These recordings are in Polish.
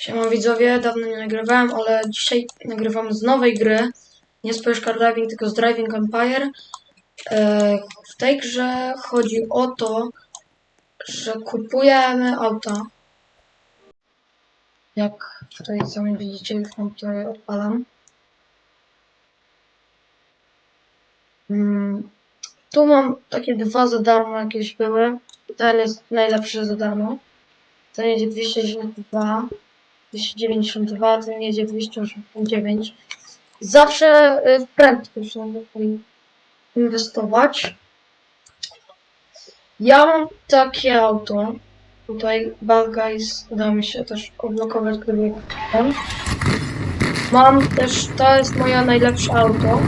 Siema widzowie, dawno nie nagrywałem, ale dzisiaj nagrywam z nowej gry. Nie z Car Driving, tylko z Driving Empire. E, W tej grze chodzi o to, że kupujemy auta. Jak tutaj sami widzicie, już mam tutaj odpalam. Mm, Tu mam takie dwa za darmo jakieś były. Ten jest najlepszy za darmo. Ten jedzie 292. 292, ten jedzie 289. Zawsze y, będę tutaj inwestować. Ja mam takie auto. Tutaj Bad Guys udało mi się też odblokować, gdyby kupiłem. Mam też, to jest moje najlepsze auto.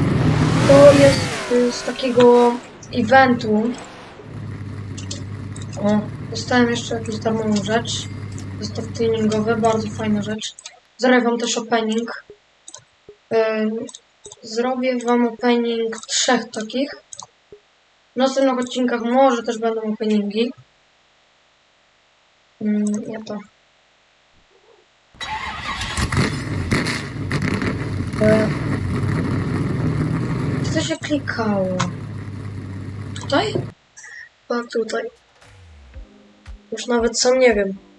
To jest y, z takiego eventu. O, dostałem jeszcze jakąś darmową rzecz. Jest to tuningowe, bardzo fajna rzecz. Zrobię wam też opening. Zrobię wam opening trzech takich. W następnych odcinkach może też będą openingi. Ja to. To się klikało? Tutaj? A tutaj. Już nawet sam nie wiem.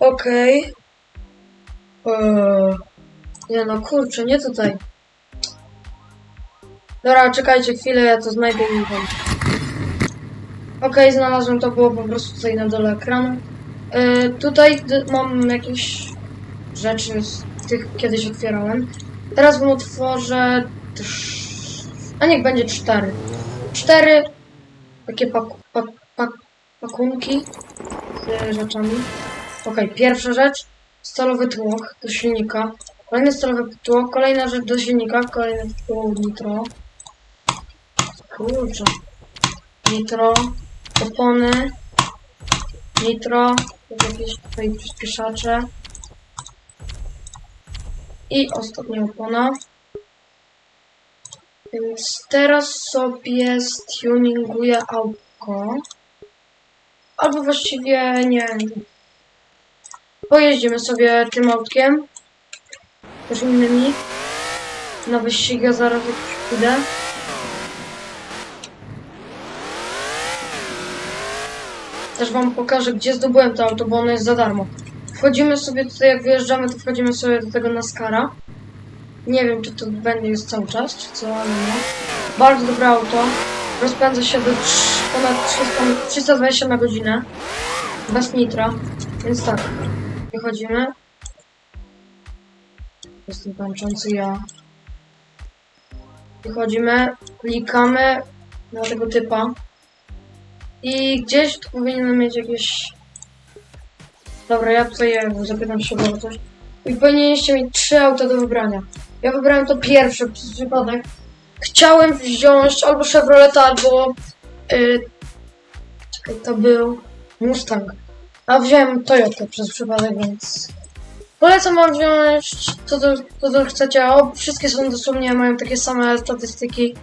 Okej. Eee, Nie no, kurczę, nie tutaj. Dobra, czekajcie chwilę, ja to znajdę i wam. Okej, znalazłem to, było po prostu tutaj na dole ekranu. Eee, tutaj mam jakieś rzeczy z tych kiedyś otwierałem. Teraz wam otworzę... A niech będzie cztery. Cztery takie pak pak pak pakunki z rzeczami. Okej, pierwsza rzecz. Stalowy tłok do silnika. Kolejny stalowy tłok. Kolejna rzecz do silnika. Kolejny tłok nitro. Kurczę. Nitro. Opony. Nitro. Jakieś tutaj przyspieszacze. I ostatnia opona. Więc teraz sobie stuninguję autko. Albo właściwie nie. Pojeździmy sobie tym autkiem. Też innymi. Na wyścigę zaraz pójdę. Też wam pokażę, gdzie zdobyłem to auto, bo ono jest za darmo. Wchodzimy sobie tutaj, jak wyjeżdżamy, to wchodzimy sobie do tego Nascara. Nie wiem, czy to będzie już cały czas, czy co, ale nie. Bardzo dobre auto. Rozpędza się do ponad 300, 320 na godzinę. Bez nitra. Więc tak, wychodzimy. Jestem tańczący ja. Wychodzimy, klikamy na tego typa. I gdzieś tu powinienem mieć jakieś... Dobra, ja tutaj zapytam się o coś. I powinniście mieć trzy auta do wybrania. Ja wybrałem to pierwsze przez przypadek. Chciałem wziąć albo Chevroleta, albo... Yy, czekaj, to był Mustang. A wziąłem Toyotę przez przypadek, więc... Polecam wam wziąć to, to, to, co chcecie. O, wszystkie są dosłownie, mają takie same statystyki.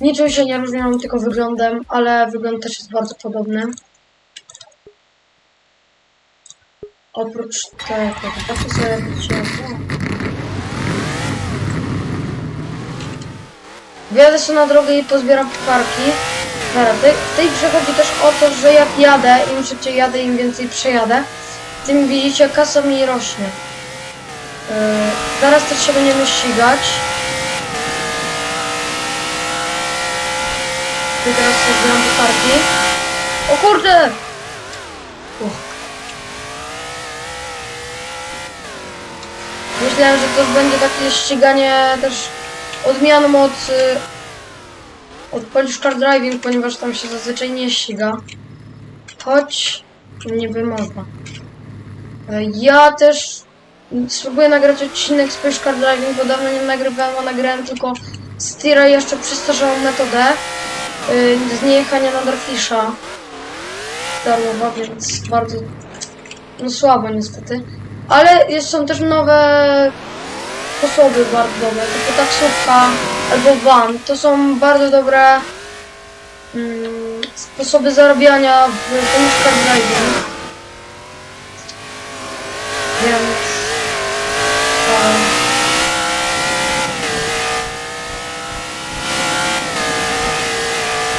Niczym się nie różnią, tylko wyglądem, ale wygląd też jest bardzo podobny. Oprócz tego, zobaczcie sobie się Wjadę sobie na drogę i pozbieram pucharki. Dobra, tej, w tej grze chodzi też o to, że jak jadę, im szybciej jadę, im więcej przejadę, tym widzicie, kasa mi rośnie. Yy, zaraz też się będziemy ścigać. I teraz sobie zbieram pucharki. O kurde! Uch. Myślałem, że to będzie takie ściganie też odmianą od, od Polish Car Driving, ponieważ tam się zazwyczaj nie ściga. Choć niby można. E, Ja też spróbuję nagrać odcinek z Polish Car Driving, bo dawno nie nagrywałem, a nagrałem tylko z tira jeszcze przestarzałą metodę y, z niejechania na Darfisha. Darmowa, więc bardzo no słabo niestety. Ale są też nowe sposoby bardzo dobre, typu taksówka albo van. To są bardzo dobre mm, sposoby zarabiania w Car Driving. więc... e,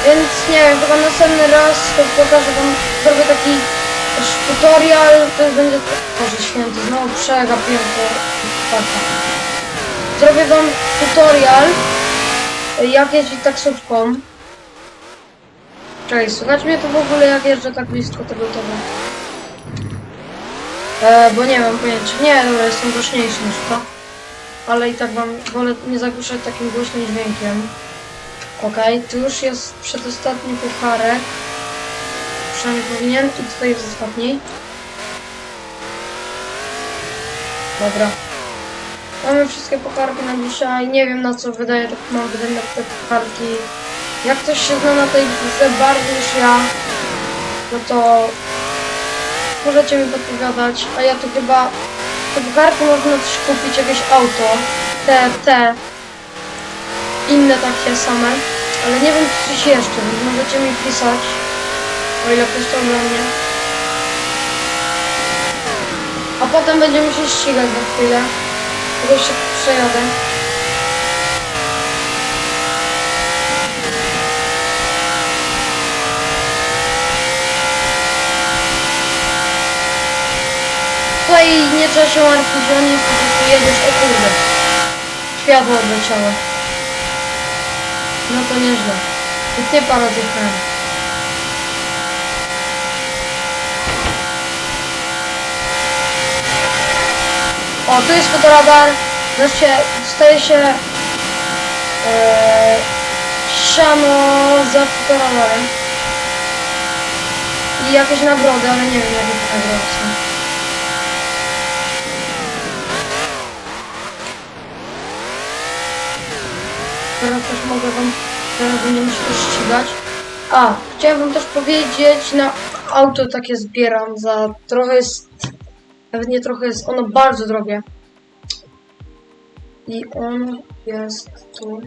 Więc nie wiem, chyba następny raz to pokażę wam, zrobię taki też tutorial, to będzie... Boże święty, znowu przegapiłem to farta. Zrobię wam tutorial, jak jeździć taksówką. Cześć, słychać mnie to w ogóle jak jeżdżę tak blisko tego toru? E, bo nie mam pojęcia. Nie, dobra, jestem głośniejszy niż to. Ale i tak wam wolę nie zagłuszać takim głośnym dźwiękiem. Okej, tu już jest przedostatni pucharek. Przynajmniej powinien. I tutaj jest ostatni. Dobra. Mamy wszystkie pucharki na dzisiaj. Nie wiem na co wydaje tak mało wydaje te pucharki. Jak ktoś się zna na tej grze bardziej niż ja, no to możecie mi podpowiadać. A ja tu chyba te pucharki można też kupić jakieś auto. Te, te inne takie same, ale nie wiem czy coś jeszcze, więc możecie mi pisać, o ile ktoś to oglądnie. A potem będziemy się ścigać za chwilę. Tylko jeszcze przejadę. Tutaj nie trzeba się martwić o nic, po prostu jedziesz, o kurde. Światło odleciało. No to nieźle. I typa rozjechałem. O, tu jest fotoradar. Wreszcie dostaje się e, siano za fotoradarem. I jakieś nagrody, ale nie wiem jakie to nagrody są. Teraz też mogę wam, teraz będziemy się ścigać. A, chciałem wam też powiedzieć, na auto takie zbieram za trochę jest, nawet nie trochę jest, ono bardzo drogie. I on jest tu.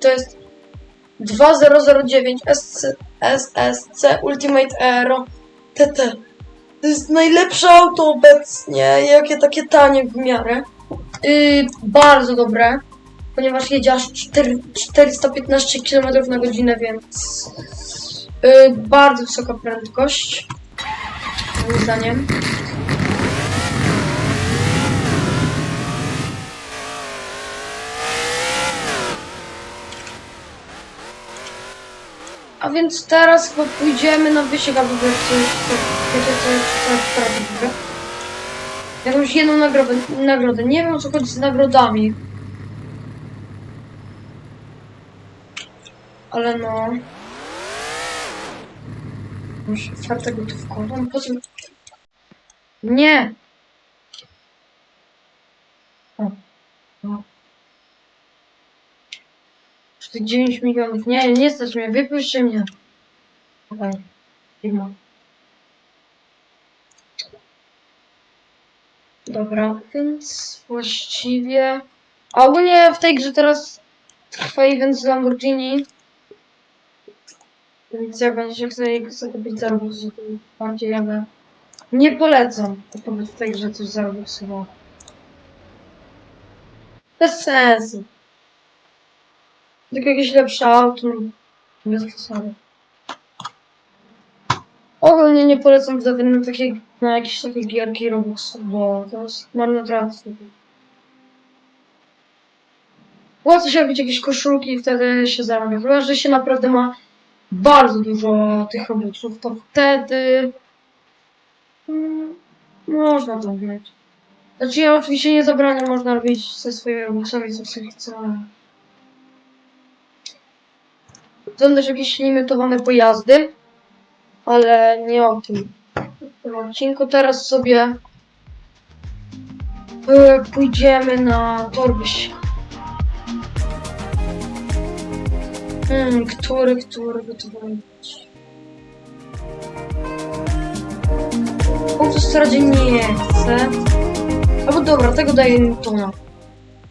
To jest 2009 SC, SSC Ultimate Aero TT. To jest najlepsze auto obecnie, jakie takie tanie w miarę. Yy, bardzo dobre ponieważ jedzie aż 4, 415 km na godzinę, więc yy, bardzo wysoka prędkość, moim zdaniem. A więc teraz chyba pójdziemy na wyścig, albo wiecie co, co, prawdę. Jakąś jedną nagrodę, nagrodę. Nie wiem o co chodzi z nagrodami. Ale no. Już czwartą gotówką. Po co? Nie! O. No. Już tych 9 milionów. Nie, nie stać mnie, wypuśćcie mnie. Okej. Firma. Dobra, więc właściwie... A ogólnie w tej grze teraz trwa event z Lamborghini. Więc jak będziecie chcieli być zarobić, to bardziej jadę. Nie polecam kupować w tej grze coś zarobić sobie. Bez sensu. Tylko jakieś lepsze auto, no, bez przesady. Ogólnie nie polecam wtedy na, takie, na jakieś takie gierki Roblox, bo to jest marnotrawstwo. Łatwo się robić jakieś koszulki i wtedy się zarabia. Chyba, że się naprawdę ma bardzo dużo tych robuxów, to wtedy mm, można to mieć. Znaczy ja oczywiście nie zabraniam, można robić ze swoimi robuxami co się chce. Są też jakieś limitowane pojazdy, ale nie o tym. W tym odcinku teraz sobie e, pójdziemy na tor wyścigu. Hmm, który, który by to być? Autostradzie nie chcę. Albo dobra, tego daję Newtona.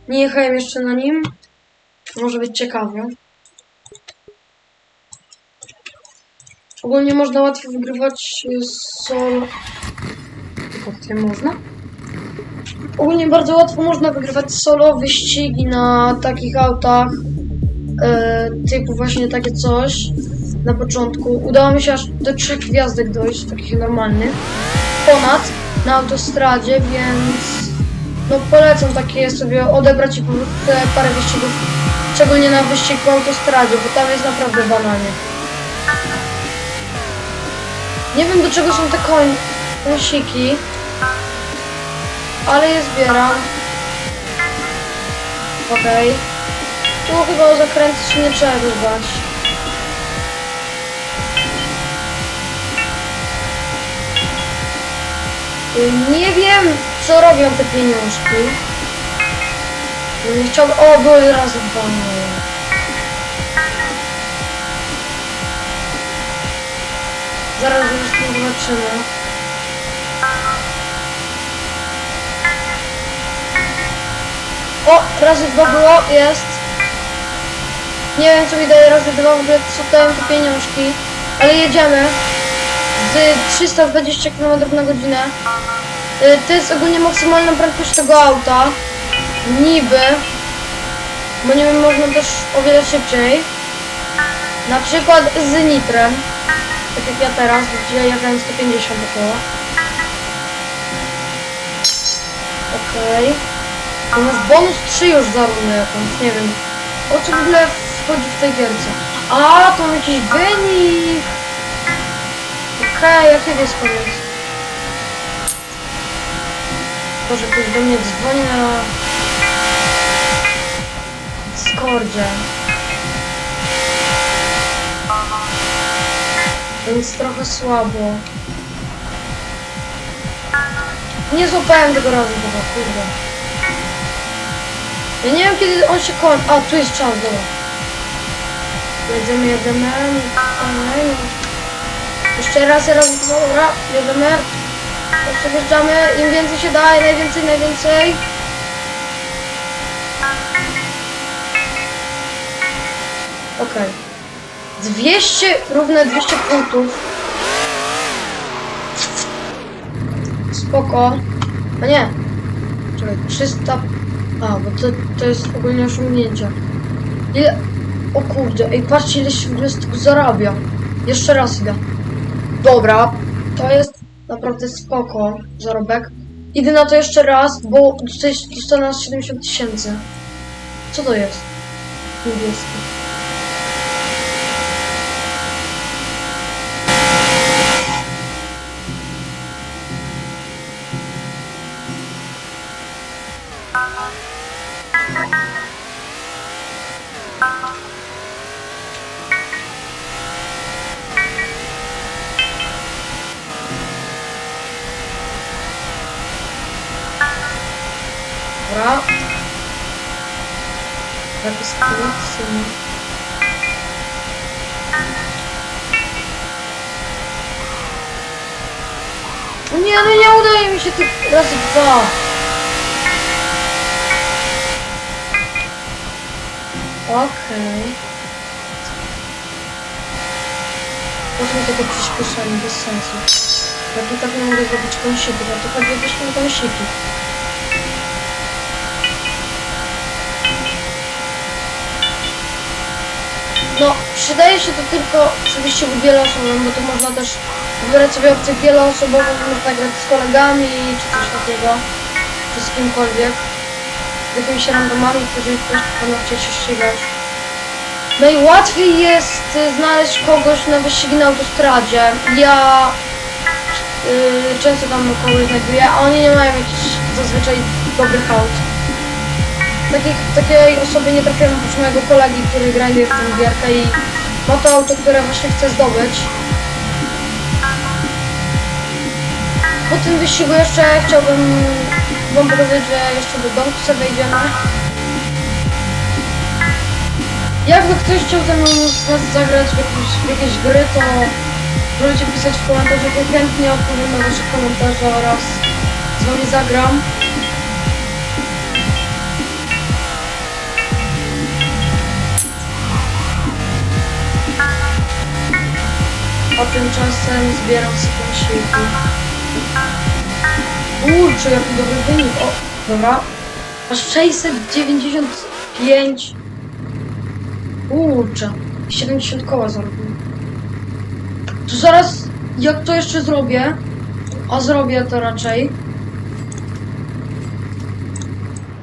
Nie jechałem jeszcze na nim. Może być ciekawy. Ogólnie można łatwo wygrywać z solo. Tylko tym można? Ogólnie bardzo łatwo można wygrywać solo wyścigi na takich autach. E, typu właśnie takie coś. Na początku. Udało mi się aż do trzech gwiazdek dojść, takich normalnych. Ponad na autostradzie, więc no polecam takie sobie odebrać i te parę wyścigów. Szczególnie na wyścig po autostradzie, bo tam jest naprawdę banalnie. Nie wiem do czego są te koń, kąsiki, ale je zbieram. Okej. Tu chyba o zakręty się nie trzeba dbać. Nie wiem, co robią te pieniążki. Nie chciałbym... O, były razy dwa. Zaraz zresztą zobaczymy. O, razy dwa było, jest. Nie wiem co mi daje razy dwa, w ogóle co te pieniążki. Ale jedziemy. Z 320 km na godzinę. Y, To jest ogólnie maksymalna prędkość tego auta. Niby. Bo nie wiem, można też o wiele szybciej. Na przykład z nitrem. Tak jak ja teraz, gdzie jechałem 150 około. Okej. U nas bonus 3 już za rundę jakąś, nie wiem. O co w ogóle wchodzi w tej gierce? A, to jakiś wynik! Okej, jaki jest koniec? Boże, ktoś do mnie dzwoni na... Discordzie. Więc trochę słabo. Nie złapałem tego razu chyba, kurde. Ja nie wiem kiedy on się kończy. A, tu jest czas, dobra. Jedziemy, jedziemy. Okej. Jeszcze raz, raz, dobra, jedziemy. Jeszcze wjeżdżamy. Im więcej się da, najwięcej, najwięcej. Okej. 200, równe 200 punktów. Spoko. A nie. Czekaj, 300... A, bo to, to jest ogólnie osiągnięcie. Ile... O kurde, ej, patrzcie ile się w ogóle z tego zarabia. Jeszcze raz idę. Dobra, to jest naprawdę spoko zarobek. Idę na to jeszcze raz, bo dostanę nas 70 tysięcy. Co to jest? Niebieski. Dobra. Tak jest kolekcyjny. O Nie, no nie udaje mi się tych razy dwa. Okej. Po co mi tego przyspieszenie? Bez sensu. Jak i tak nie mogę zrobić kąsików, a to chodzi o jakieś kąsiki. No, przydaje się to tylko oczywiście wieloosobowym, bo to można też wybrać sobie opcję wieloosobową, można grać z kolegami czy coś takiego, czy z kimkolwiek, z jakimiś randomami, którzy też będą chcieć się ścigać. Najłatwiej jest y, znaleźć kogoś na wyścigi na autostradzie. Ja y, często tam kogoś znajduję, a oni nie mają jakichś zazwyczaj dobrych aut takiej, takiej osobie nie trafiłem oprócz mojego kolegi, który grajuje w tę gierkę i ma to auto, które właśnie chce zdobyć. Po tym wyścigu jeszcze chciałbym wam powiedzieć, że jeszcze do sobie wejdziemy. Jakby ktoś chciał ze mną z nas zagrać w jakieś, w jakieś gry, to możecie pisać w komentarzach, ja chętnie odpowiem na wasze komentarze oraz z wami zagram. A tymczasem zbieram sobie świeki. Kurczę, jaki dobry wynik. O, dobra. Aż 695. Kurczę. 70 koła zarobiłem. To zaraz, jak to jeszcze zrobię, a zrobię to raczej,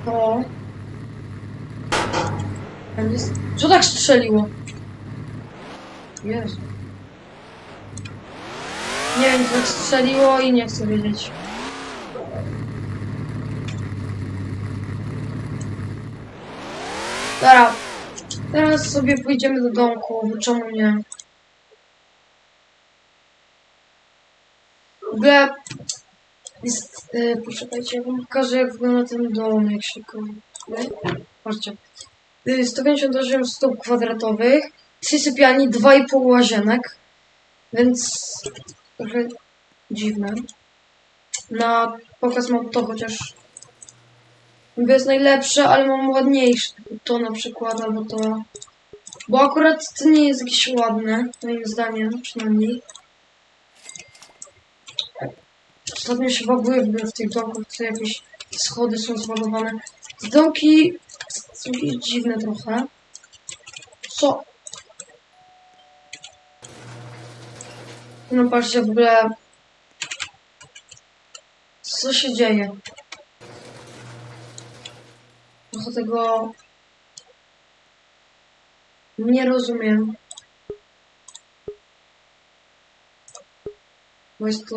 to... Co tak strzeliło? Jezu. Nie wiem, co tak strzeliło i nie chcę wiedzieć. Dobra. Teraz sobie pójdziemy do domku, bo czemu nie? W ogóle jest, yy, poczekajcie, ja wam pokażę jak wygląda ten dom, jak się go... Patrzcie. Y, 158 stóp kwadratowych, 3 sypialni, 2,5 łazienek, więc dziwne. Na pokaz mam to chociaż niby jest najlepsze, ale mam ładniejsze. To na przykład, albo to. Bo akurat to nie jest jakieś ładne, moim zdaniem przynajmniej. Ostatnio się baguję w tych domkach, co jakieś schody są zbagowane. Te domki są dziwne trochę. Co? No patrzcie w ogóle. Co się dzieje? Trochę tego nie rozumiem. Bo jest to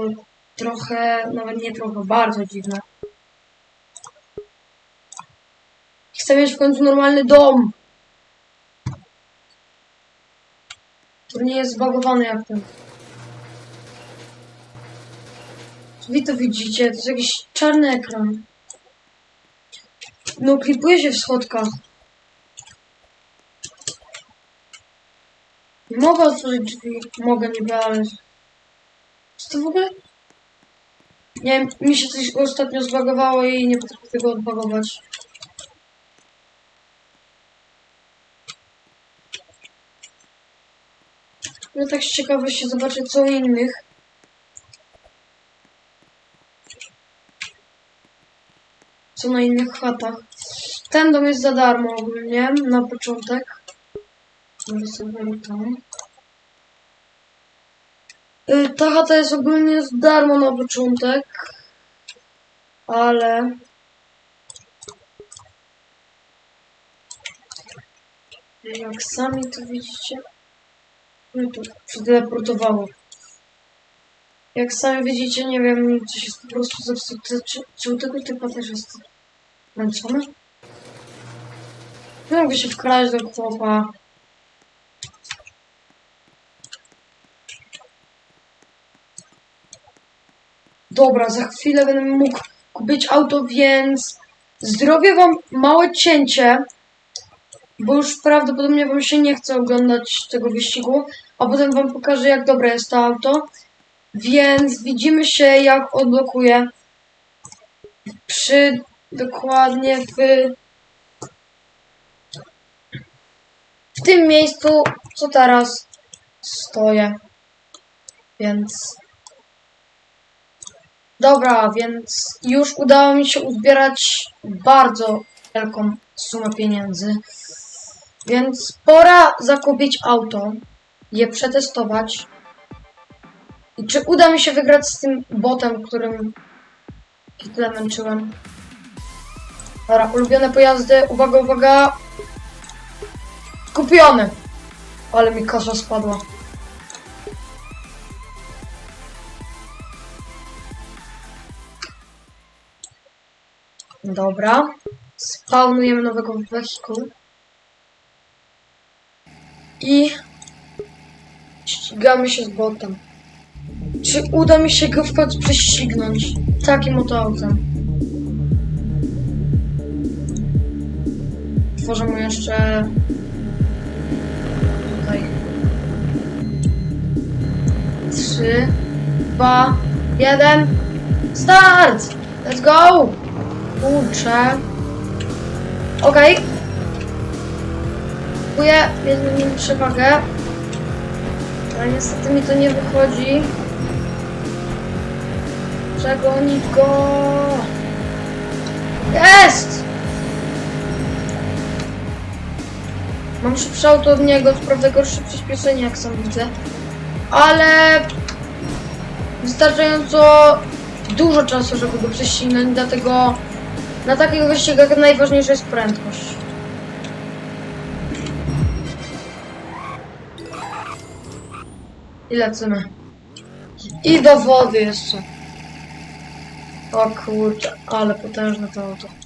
trochę, nawet nie trochę, bardzo dziwne. Chcę mieć w końcu normalny dom. Który nie jest zbagowany jak ten. Wy to widzicie, to jest jakiś czarny ekran. No, klipuje się w schodkach. Mogę otworzyć drzwi. Mogę, niby, ale... Co to w ogóle? Nie wiem, mi się coś ostatnio zbagowało i nie potrafię tego odbagować. No tak z ciekawości zobaczę co innych. Co na innych chatach. Ten dom jest za darmo ogólnie, na początek. Sobie tam. Y, Ta chata jest ogólnie za darmo na początek. Ale... Jak sami to widzicie... No to przeteleportowało. Jak sami widzicie, nie wiem, coś jest po prostu zepsute. Czy, czy u tego typa też jest męczony? Nie mogę się wkraść do chłopa. Dobra, za chwilę będę mógł kupić auto, więc zrobię wam małe cięcie, bo już prawdopodobnie wam się nie chce oglądać tego wyścigu, a potem wam pokażę jak dobre jest to auto. Więc widzimy się jak odblokuję przy dokładnie w w tym miejscu, co teraz stoję. Więc dobra, więc już udało mi się uzbierać bardzo wielką sumę pieniędzy. Więc pora zakupić auto, je przetestować. I czy uda mi się wygrać z tym botem, którym męczyłem? Dobra, ulubione pojazdy. Uwaga, uwaga. Kupiony. Ale mi kasa spadła. Dobra. Spawnujemy nowego wehikułu. I ścigamy się z botem. Czy uda mi się go w końcu prześcignąć takim oto autem? Tworzę mu jeszcze tutaj. Trzy, dwa, jeden. Start! Let's go! Kurczę. Okej. Okay. Kupuję jedną nim przewagę. Ale niestety mi to nie wychodzi. Przegonić go! Jest! Mam szybsze auto od niego, co prawda gorsze przyspieszenie, jak sam widzę. Ale... Wystarczająco dużo czasu, żeby go prześcignąć, dlatego na takich wyścigach najważniejsza jest prędkość. I lecimy. I do wody jeszcze. O kurczę, ale potężne to auto.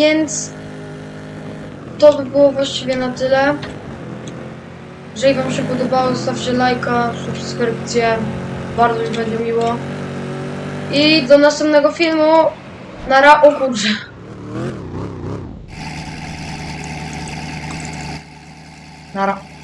Więc to by było właściwie na tyle. Jeżeli Wam się podobało, zostawcie lajka, subskrypcję. Bardzo mi będzie miło. I do następnego filmu. Nara, o kurczę. Nara.